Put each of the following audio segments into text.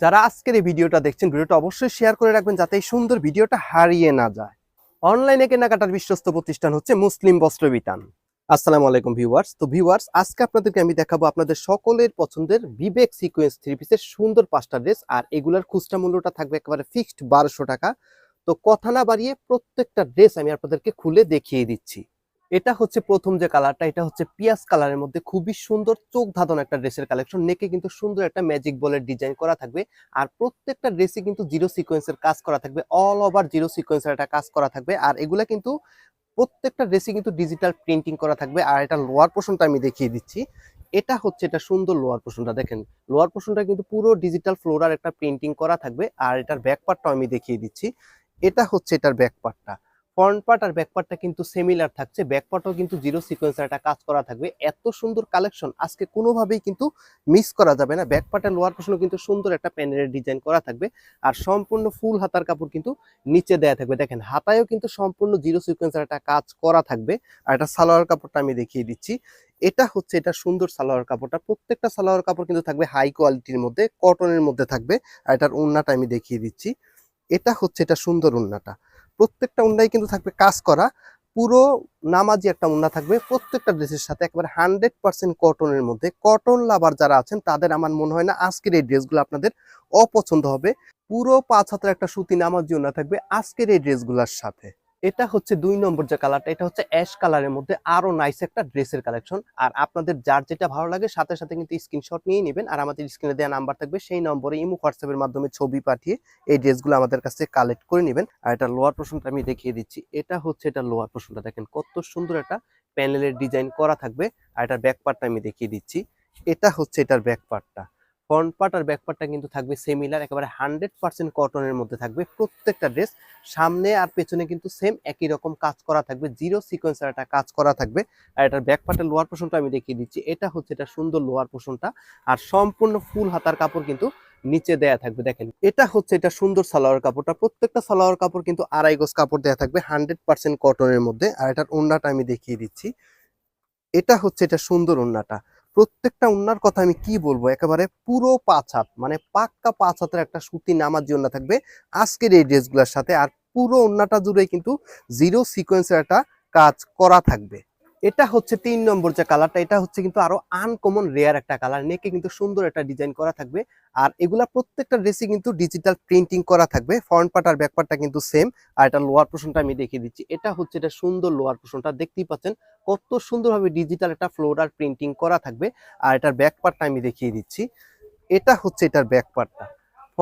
যারা আজকের এই ভিডিওটা দেখছেন, ভিডিওটা অবশ্যই শেয়ার করে রাখবেন যাতে এই সুন্দর ভিডিওটা হারিয়ে না যায়। অনলাইনে কেনাকাটার বিশ্বস্ত প্রতিষ্ঠান হচ্ছে মুসলিম বস্ত্র বিতান। আসসালামু আলাইকুম ভিউয়ার্স তো ভিউয়ার্স আজকে আপনাদেরকে আমি দেখাবো আপনাদের সকলের পছন্দের বিবেক সিকোয়েন্স থ্রি পিসের সুন্দর পাঁচটা ড্রেস আর এগুলার খুচরা মূল্যটা থাকবে একেবারে ফিক্সড বারোশো টাকা। তো কথা না বাড়িয়ে প্রত্যেকটা ড্রেস আমি আপনাদেরকে খুলে দেখিয়ে দিচ্ছি। এটা হচ্ছে প্রথম যে কালারটা, এটা হচ্ছে পিয়াজ কালারের মধ্যে খুবই সুন্দর চোখ ধাঁধানো একটা ড্রেসের কালেকশন। নেকে কিন্তু সুন্দর একটা ম্যাজিক বলের ডিজাইন করা থাকবে। আর প্রত্যেকটা ড্রেসে কিন্তু জিরো সিকোয়েন্সের কাজ করা থাকবে। অল ওভার জিরো সিকোয়েন্সের একটা কাজ করা থাকবে। আর এগুলা কিন্তু প্রত্যেকটা ড্রেসে কিন্তু ডিজিটাল প্রিন্টিং করা থাকবে। আর এটা লোয়ার পোর্শনটা আমি দেখিয়ে দিচ্ছি। এটা হচ্ছে এটা সুন্দর লোয়ার পোর্শনটা, দেখেন। লোয়ার পোর্শনটা কিন্তু পুরো ডিজিটাল ফ্লোরার একটা প্রিন্টিং করা থাকবে। আর এটার ব্যাক পার্টটাও আমি দেখিয়ে দিচ্ছি। এটা হচ্ছে এটার ব্যাক পার্টটা। ফ্রন্ট পার্ট আর ব্যাক পার্টটা কিন্তু সিমিলার থাকছে। ব্যাক পার্টও কিন্তু জিরো সিকোয়েন্সের একটা কাজ করা থাকবে। এত সুন্দর কালেকশন আজকে কোনোভাবেই কিন্তু মিস করা যাবে না। ব্যাক পার্টের লোয়ার পোর্শনও কিন্তু সুন্দর একটা প্যানেলের ডিজাইন করা থাকবে। আর সম্পূর্ণ ফুল হাতার কাপড় কিন্তু নিচে দেয়া থাকবে। দেখেন, হাতায়ও কিন্তু সম্পূর্ণ জিরো সিকোয়েন্সের একটা কাজ করা থাকবে। আর এটা সালোয়ার কাপড়টা আমি দেখিয়ে দিচ্ছি। এটা হচ্ছে, এটা সুন্দর সালোয়ার কাপড়টা। প্রত্যেকটা সালোয়ার কাপড় কিন্তু থাকবে হাই কোয়ালিটির মধ্যে কটনের মধ্যে থাকবে। আর এটার উন্নাটা আমি দেখিয়ে দিচ্ছি। এটা হচ্ছে, এটা সুন্দর উন্নাটা প্রত্যেকটা উন্নাই কিন্তু থাকবে কাজ করা, পুরো নামাজি একটা উন্না থাকবে। প্রত্যেকটা ড্রেসের সাথে একবারে হান্ড্রেড পার্সেন্ট কটনের মধ্যে। কটন লাভার যারা আছেন, তাদের আমার মনে হয় না আজকের এই ড্রেসগুলো আপনাদের অপছন্দ হবে। পুরো পাঁচ হাতের একটা সুতি নামাজি উন্না থাকবে আজকের এই ড্রেসগুলোর সাথে। এটা হচ্ছে দুই নম্বর যে কালারটা এটা হচ্ছে অ্যাশ কালারের মধ্যে আরও নাইস একটা ড্রেসের কালেকশন আর আপনাদের যার যেটা ভালো লাগে, সাথে সাথে কিন্তু স্ক্রিনশট নিয়ে নেবেন। আর আমাদের স্ক্রিনে দেওয়া নাম্বার থাকবে, সেই নম্বরে ইমো হোয়াটসঅ্যাপের মাধ্যমে ছবি পাঠিয়ে এই ড্রেসগুলো আমাদের কাছে কালেক্ট করে নেবেন। আর এটা লোয়ার পোর্শনটা আমি দেখিয়ে দিচ্ছি। এটা হচ্ছে এটা লোয়ার পোর্শনটা দেখেন কত সুন্দর একটা প্যানেলের ডিজাইন করা থাকবে। আর এটার ব্যাক পার্টটা আমি দেখিয়ে দিচ্ছি। এটা হচ্ছে এটার ব্যাক পার্টটা ফ্রন্ট পার্ট আর ব্যাক পার্টটা কিন্তু থাকবে সিমিলার একেবারে হান্ড্রেড পার্সেন্ট কটনের মধ্যে থাকবে প্রত্যেকটা ড্রেস সামনে আর পেছনে কিন্তু সেম একই রকম কাজ করা থাকবে জিরো সিকোয়েন্সের একটা কাজ করা থাকবে। আর এটার ব্যাক পার্টের লোয়ার পোর্শনটা আমি দেখিয়ে দিচ্ছি, এটা হচ্ছে এটা সুন্দর লোয়ার পোর্শনটা আর সম্পূর্ণ ফুল হাতার কাপড় কিন্তু নিচে দেয়া থাকবে, দেখেন। এটা হচ্ছে এটা সুন্দর সালোয়ার কাপড়টা, প্রত্যেকটা সালোয়ার কাপড় কিন্তু আড়াই গজ কাপড় দেয়া থাকবে হান্ড্রেড পার্সেন্ট কটনের মধ্যে। আর এটার ওন্নাটা আমি দেখিয়ে দিচ্ছি। এটা হচ্ছে এটা সুন্দর ওন্নাটা। প্রত্যেকটা উন্নার কথা আমি কি বলব? একেবারে পুরো পাঁচ হাত মানে পাক্কা পাঁচ হাতের একটা সুতি নামার জন্য থাকবে আজকের এই ড্রেসগুলোর সাথে। আর পুরো উন্নাটা জুড়ে কিন্তু জিরো সিকোয়েন্সের একটা কাজ করা থাকবে। এটা হচ্ছে তিন নম্বর যে কালারটা এটা হচ্ছে কিন্তু আরও আনকমন রেয়ার একটা কালার নেকে কিন্তু সুন্দর একটা ডিজাইন করা থাকবে। আর এগুলা প্রত্যেকটা ড্রেসে কিন্তু ডিজিটাল প্রিন্টিং করা থাকবে। ফ্রন্ট পার্ট আর ব্যাক পার্টটা কিন্তু সেম আর এটা লোয়ার পোর্শনটা আমি দেখিয়ে দিচ্ছি। এটা হচ্ছে এটা সুন্দর লোয়ার পোর্শনটা দেখতেই পাচ্ছেন কত সুন্দরভাবে ডিজিটাল একটা ফ্লোরার প্রিন্টিং করা থাকবে। আর এটার ব্যাক পার্টটা আমি দেখিয়ে দিচ্ছি। এটা হচ্ছে এটার ব্যাক পার্টটা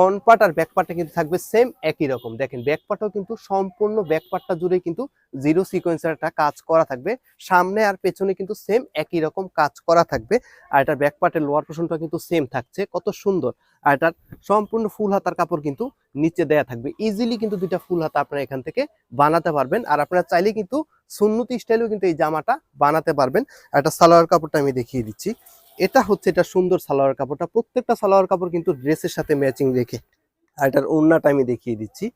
ফ্রন্ট পার্ট আর ব্যাক পার্টটা কিন্তু থাকবে সেম একই রকম। দেখেন ব্যাক পার্টও কিন্তু সম্পূর্ণ ব্যাক পার্টটা জুড়ে কিন্তু জিরো সিকোয়েন্সের একটা কাজ করা থাকবে। সামনে আর পেছনে কিন্তু সেম একই রকম কাজ করা থাকবে। আর এটার ব্যাক পার্টের লোয়ার পোর্শনটা কিন্তু সেম থাকছে। কত সুন্দর। আর এটার সম্পূর্ণ ফুল হাতার কাপড় কিন্তু নিচে দেয়া থাকবে। ইজিলি কিন্তু দুইটা ফুল হাতা আপনারা এখান থেকে বানাতে পারবেন। আর আপনারা চাইলে কিন্তু সুন্নতি স্টাইলেও কিন্তু এই জামাটা বানাতে পারবেন। আর এটা সালোয়ার কাপড়টা আমি দেখিয়ে দিচ্ছি। এটা হচ্ছে এটা সুন্দর সালোয়ার কাপড়টা। প্রত্যেকটা সালোয়ার কাপড় কিন্তু ড্রেসের সাথে ম্যাচিং রেখে আর এটার ওন্নাটা আমি দেখিয়ে দিচ্ছি।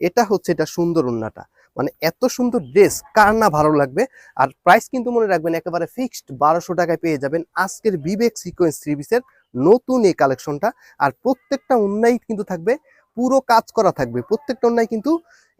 এটা হচ্ছে এটা সুন্দর ওন্নাটা। মানে এত সুন্দর ড্রেস, কার না ভালো লাগবে? আর প্রাইস কিন্তু মনে রাখবেন একেবারে ফিক্সড বারোশো টাকায় পেয়ে যাবেন আজকের বিবেক সিকোয়েন্স থ্রি পিসের নতুন এই কালেকশনটা আর প্রত্যেকটা উন্নাই কিন্তু থাকবে, পুরো কাজ করা থাকবে। প্রত্যেকটা অন্যায় কিন্তু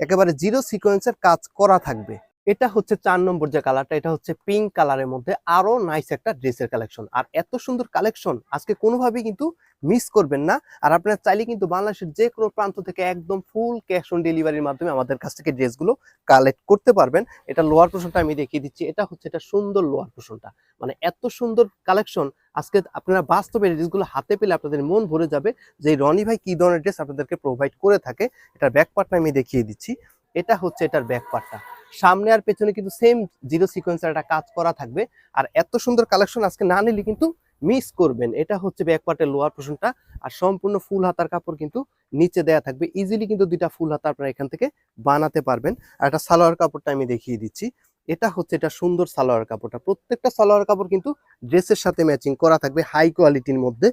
একেবারে জিরো সিকোয়েন্সের কাজ করা থাকবে। এটা হচ্ছে চার নম্বর যে কালারটা, এটা হচ্ছে পিঙ্ক কালারের মধ্যে আরও নাইস একটা ড্রেসের কালেকশন আর এত সুন্দর কালেকশন আজকে কোনোভাবেই কিন্তু মিস করবেন না। আর আপনারা চাইলে কিন্তু বাংলাদেশের যে কোনো প্রান্ত থেকে একদম ফুল ক্যাশ অন ডেলিভারির মাধ্যমে আমাদের কাছ থেকে ড্রেসগুলো কালেক্ট করতে পারবেন। এটা লোয়ার পোর্শনটা আমি দেখিয়ে দিচ্ছি, এটা হচ্ছে এটা সুন্দর লোয়ার পোর্শনটা মানে এত সুন্দর কালেকশন আজকে আপনারা বাস্তবে ড্রেসগুলো হাতে পেলে আপনাদের মন ভরে যাবে যে রনি ভাই কি ধরনের ড্রেস আপনাদেরকে প্রোভাইড করে থাকে। এটার ব্যাক পার্টটা আমি দেখিয়ে দিচ্ছি। এটা হচ্ছে এটার ব্যাক পার্টটা সামনে আর পেছনে কিন্তু সেম জিরো সিকোয়েন্সের একটা কাজ করা থাকবে। আর এত সুন্দর কালেকশন আজকে না নিলে কিন্তু মিস করবেন। এটা হচ্ছে ব্যাক পার্টের লোয়ার পোর্শনটা আর সম্পূর্ণ ফুল হাতার কাপড় কিন্তু নিচে দেয়া থাকবে। ইজিলি কিন্তু দুইটা ফুল হাতা আপনারা এখান থেকে বানাতে পারবেন। আর একটা সালোয়ার কাপড়টা আমি দেখিয়ে দিচ্ছি। এটা হচ্ছে এটা সুন্দর সালোয়ার কাপড়টা। প্রত্যেকটা সালোয়ার কাপড় কিন্তু ড্রেসের সাথে ম্যাচিং করা থাকবে হাই কোয়ালিটির মধ্যে।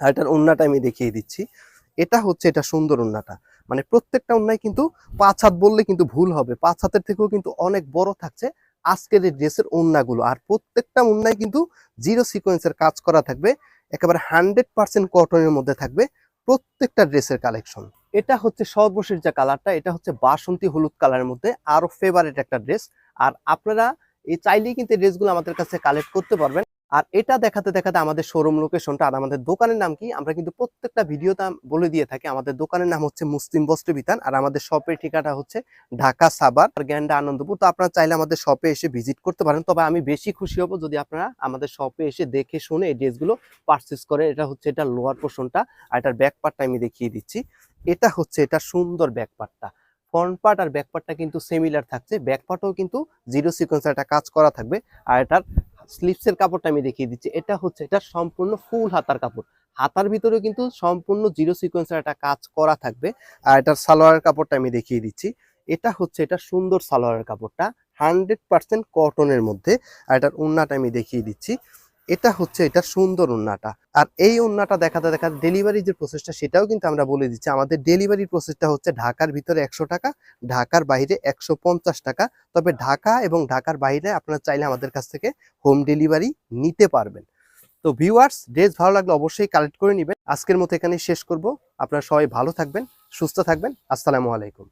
আর এটার ওন্নাটা আমি দেখিয়ে দিচ্ছি। এটা হচ্ছে এটা সুন্দর ওন্নাটা। মানে প্রত্যেকটা অন্যায় কিন্তু পাঁচ হাত বললে কিন্তু ভুল হবে। পাঁচ হাতের থেকেও কিন্তু অনেক বড় থাকছে আজকের এই ড্রেসের ওন্নাগুলো আর প্রত্যেকটা ওন্নায় কিন্তু জিরো সিকোয়েন্সের কাজ করা থাকবে, একেবারে হান্ড্রেড পার্সেন্ট কটনের মধ্যে থাকবে প্রত্যেকটা ড্রেসের কালেকশন। এটা হচ্ছে সর্বশেষ যে কালারটা, এটা হচ্ছে বাসন্তী হলুদ কালারের মধ্যে আরও ফেভারেট একটা ড্রেস। আর আপনারা এই চাইলেই কিন্তু ড্রেসগুলো আমাদের কাছে কালেক্ট করতে পারবেন। আর এটা দেখাতে দেখাতে আমাদের শোরুম লোকেশনটা আর আমাদের দোকানের নাম কি? আমরা কিন্তু প্রত্যেকটা ভিডিওতে বলে দিয়ে থাকি। আমাদের দোকানের নাম হচ্ছে মুসলিম বস্ত্র বিতান আর আমাদের শপের ঠিকানা হচ্ছে ঢাকা সাবার আর গ্যান্ডা আনন্দপুর। তো আপনারা চাইলে আমাদের শপে এসে ভিজিট করতে পারেন। তবে আমি বেশি খুশি হব যদি আপনারা আমাদের শপে এসে দেখে শুনে এই ড্রেসগুলো পারচেস করে। এটা হচ্ছে এটা লোয়ার পোর্শনটা আর এটার ব্যাক পার্টটা আমি দেখিয়ে দিচ্ছি। এটা হচ্ছে এটা সুন্দর ব্যাক পার্টটা ফ্রন্ট পার্ট আর ব্যাক পার্টটা কিন্তু সিমিলার থাকছে। ব্যাক পার্টও কিন্তু জিরো সিকোয়েন্সের একটা কাজ করা থাকবে। আর এটার স্লিপসের কাপড়টা আমি দেখিয়ে দিচ্ছি। এটা হচ্ছে, এটা সম্পূর্ণ ফুল হাতার কাপড়। হাতার ভিতরে কিন্তু সম্পূর্ণ জিরো সিকোয়েন্সের একটা কাজ করা থাকবে। আর এটার সালোয়ারের কাপড়টা আমি দেখিয়ে দিচ্ছি। এটা হচ্ছে, এটা সুন্দর সালোয়ারের কাপড়টা হান্ড্রেড পার্সেন্ট কটনের মধ্যে। আর এটার উন্নাটা আমি দেখিয়ে দিচ্ছি। এটা হচ্ছে, এটা সুন্দর উন্নাটা। আর এই উন্নাটা দেখাতে দেখাতে ডেলিভারি যে প্রসেসটা সেটাও কিন্তু আমরা বলে দিচ্ছি। আমাদের ডেলিভারি প্রসেসটা হচ্ছে ঢাকার ভিতরে একশো টাকা, ঢাকার বাইরে একশো পঞ্চাশ টাকা। তবে ঢাকা এবং ঢাকার বাইরে আপনারা চাইলে আমাদের কাছ থেকে হোম ডেলিভারি নিতে পারবেন। তো ভিউয়ার্স ড্রেস ভালো লাগলে অবশ্যই কালেক্ট করে নেবেন। আজকের মতো এখানে শেষ করব। আপনারা সবাই ভালো থাকবেন, সুস্থ থাকবেন। আসসালামু আলাইকুম।